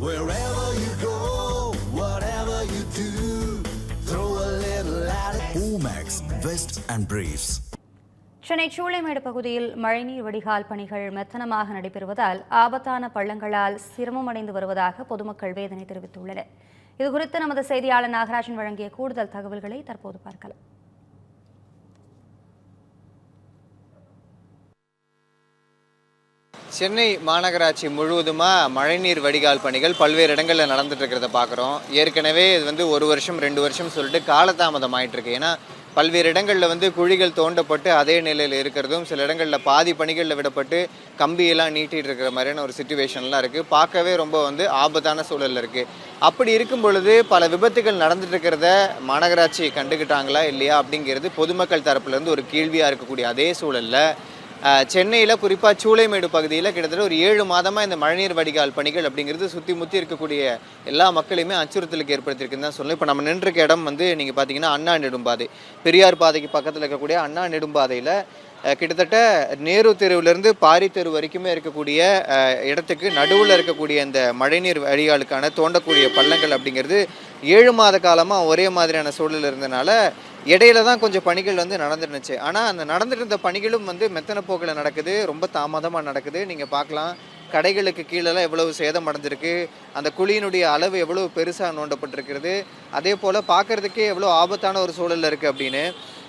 Wherever you go, whatever you do, throw a little at it. Omax, Vest and Briefs. Chennai Choolaimedu பகுதியில் மழைநீர் வடிகால் பணிகள் மெத்தனமாக நடைபெறுவதால் ஆபத்தான பள்ளங்களால் சிரமமடைந்து வருவதாக பொதுமக்கள் வேதனை தெரிவித்துள்ளனர் இதுகுறித்து நமது செய்தியாளர் நாகராஜன் வழங்கிய கூடுதல் தகவல்களை தற்போது பார்க்கலாம் சென்னை மாநகராட்சி முழுவதுமாக மழைநீர் வடிகால் பணிகள் பல்வேறு இடங்களில் நடந்துட்டு இருக்கிறத பார்க்குறோம் ஏற்கனவே இது வந்து ஒரு வருஷம் ரெண்டு வருஷம் சொல்லிட்டு காலதாமதம் ஆயிட்டுருக்கு. ஏன்னா பல்வேறு இடங்களில் வந்து குழிகள் தோண்டப்பட்டு அதே நிலையில் இருக்கிறதும் சில இடங்களில் பாதி பணிகளில் விடப்பட்டு கம்பியெல்லாம் நீட்டிகிட்டு இருக்கிற மாதிரியான ஒரு சுச்சுவேஷன்லாம் இருக்குது பார்க்கவே ரொம்ப வந்து ஆபத்தான சூழலில் இருக்குது அப்படி இருக்கும் பொழுது பல விபத்துகள் நடந்துட்டு இருக்கிறத மாநகராட்சி கண்டுக்கிட்டாங்களா இல்லையா அப்படிங்கிறது பொதுமக்கள் தரப்புலேருந்து ஒரு கேள்வியாக இருக்கக்கூடிய அதே சூழலில் சென்னையில் குறிப்பாக சூளைமேடு பகுதியில் கிட்டத்தட்ட ஒரு ஏழு மாதமாக இந்த மழைநீர் வடிகால் பணிகள் அப்படிங்கிறது சுற்றி முற்றி இருக்கக்கூடிய எல்லா மக்களையுமே அச்சுறுத்தலுக்கு ஏற்படுத்தியிருக்குன்னு தான் சொல்லணும் இப்போ நம்ம நின்றுருக்க இடம் வந்து நீங்கள் பார்த்தீங்கன்னா அண்ணா நெடும்பாதை. பெரியார் பாதைக்கு பக்கத்தில் இருக்கக்கூடிய அண்ணா நெடும்பாதையில் கிட்டத்தட்ட நேரு தெருவிலேருந்து பாரி தெரு வரைக்குமே இருக்கக்கூடிய இடத்துக்கு நடுவில் இருக்கக்கூடிய இந்த மழைநீர் வடிகாலுக்கான தோண்டக்கூடிய பள்ளங்கள் அப்படிங்கிறது ஏழு மாத காலமாக ஒரே மாதிரியான சூழல் இருந்தனால இடையில தான் கொஞ்சம் பணிகள் வந்து நடந்துருந்துச்சு. ஆனால் அந்த நடந்துட்டு இருந்த பணிகளும் வந்து மெத்தன போக்கில் நடக்குது. ரொம்ப தாமதமாக நடக்குது. நீங்கள் பார்க்கலாம் கடைகளுக்கு கீழெல்லாம் எவ்வளவு சேதம் அடைஞ்சிருக்கு. அந்த குழியினுடைய அளவு எவ்வளவு பெருசாக நோண்டப்பட்டிருக்கிறது. அதே போல் பார்க்கறதுக்கே எவ்வளோ ஆபத்தான ஒரு சூழலில் இருக்குது அப்படின்னு.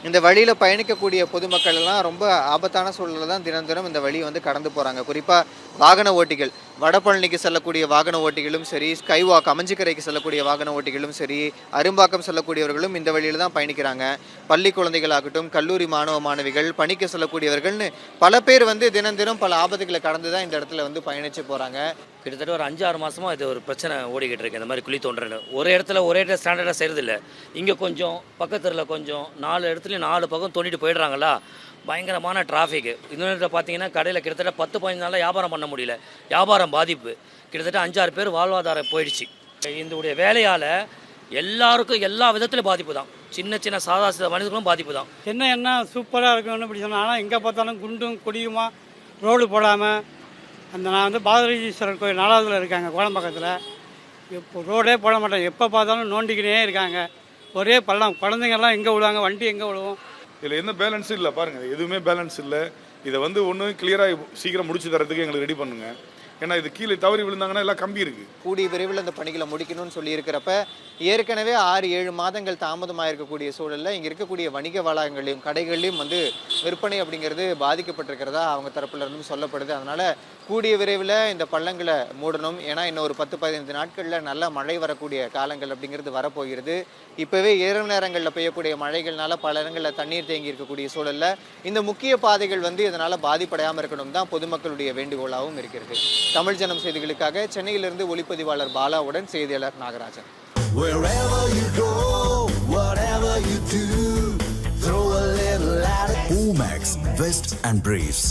இந்த வழியில் பயணிக்கக்கூடிய பொதுமக்கள் எல்லாம் ரொம்ப ஆபத்தான சூழலில் தான் தினம் தினம் இந்த வழி வந்து கடந்து போகிறாங்க குறிப்பாக வாகன ஓட்டிகள். வடபழனிக்கு செல்லக்கூடிய வாகன ஓட்டிகளும் சரி ஸ்கைவாக் அமைஞ்சிக்கரைக்கு செல்லக்கூடிய வாகன ஓட்டிகளும் சரி அரும்பாக்கம் செல்லக்கூடியவர்களும் இந்த வழியில் தான் பயணிக்கிறாங்க. பள்ளி குழந்தைகளாகட்டும் கல்லூரி மாணவ மாணவிகள் பணிக்கு செல்லக்கூடியவர்கள்னு பல பேர் வந்து தினம் தினம் பல ஆபத்துகளை கடந்து தான் இந்த இடத்துல வந்து பயணித்து போகிறாங்க கிட்டத்தட்ட ஒரு அஞ்சு ஆறு இது ஒரு பிரச்சனை ஓடிக்கிட்டு இருக்கு. இந்த மாதிரி குழி தோன்றன்னு ஒரு இடத்துல ஒரே இடத்துல ஸ்டாண்டர்டாக செய்கிறதில்ல இங்கே கொஞ்சம் பக்கத்துல கொஞ்சம் நாலு இடத்துலையும் நாலு பக்கம் தோண்டிட்டு போயிடுறாங்களா? பயங்கரமான டிராஃபிக் இன்னொரு பார்த்தீங்கன்னா கடையில் கிட்டத்தட்ட பத்து பதினஞ்சு நாளில் வியாபாரம் பண்ண முடியல. வியாபாரம் பாதிப்பு. கிட்டத்தட்ட அஞ்சாறு பேர் வாழ்வாதாரம் போயிடுச்சு. இதனுடைய வேலையால் எல்லாருக்கும் எல்லா விதத்திலும் பாதிப்பு தான். சின்ன சின்ன சாதா சித மனிதர்களும் பாதிப்பு தான். என்ன என்ன சூப்பராக இருக்கும்னு இப்படி சொன்னாலும் எங்கே பார்த்தாலும் குண்டும் குடியுமா ரோடு போடாமல் அந்த நான் வந்து பாதரீஸ்வரர் கோயில் நாலாவதுல இருக்காங்க கோலம்பக்கத்தில் இப்போ ரோடே போட மாட்டேன் எப்போ பார்த்தாலும் நோண்டிக்கினே இருக்காங்க. ஒரே பள்ளம். குழந்தைங்கள்லாம் எங்கே விழுவாங்க? வண்டி எங்கே விழுவும்? இதில் எந்த பேலன்ஸும் இல்லை பாருங்கள் எதுவுமே பேலன்ஸ் இல்லை. இதை வந்து ஒன்று கிளியராக சீக்கிரம் முடிச்சு தரதுக்கு எங்களுக்கு ரெடி பண்ணுங்கள் ஏன்னா இது கீழே தவறி விழுந்தாங்கன்னா எல்லாம் கம்பி இருக்குது கூடிய விரைவில் இந்த பணிகளை முடிக்கணும்னு சொல்லி இருக்கிறப்ப ஏற்கனவே ஆறு ஏழு மாதங்கள் தாமதமாக இருக்கக்கூடிய சூழலில் இங்கே இருக்கக்கூடிய வணிக வளாகங்களையும் கடைகள்லையும் வந்து விற்பனை அப்படிங்கிறது பாதிக்கப்பட்டிருக்கிறதா அவங்க தரப்புல இருந்தும் சொல்லப்படுது. அதனால கூடிய விரைவில் இந்த பள்ளங்களை மூடணும். ஏன்னா இன்னும் ஒரு பத்து பதினைந்து நாட்களில் நல்ல மழை வரக்கூடிய காலங்கள் அப்படிங்கிறது வரப்போகிறது. இப்போவே இரவு நேரங்களில் பெய்யக்கூடிய மழைகள்னால பல இடங்களில் தண்ணீர் தேங்கி இருக்கக்கூடிய சூழலில் இந்த முக்கிய பாதைகள் வந்து இதனால் பாதிப்படையாமல் இருக்கணும் தான் பொதுமக்களுடைய வேண்டுகோளாகவும் இருக்கிறது. தமிழ் ஜனம் செய்திகளுக்காக சென்னையிலிருந்து ஒளிப்பதிவாளர் பாலாவுடன் செய்தியாளர் Nagarajan. Omax, Vest and Briefs.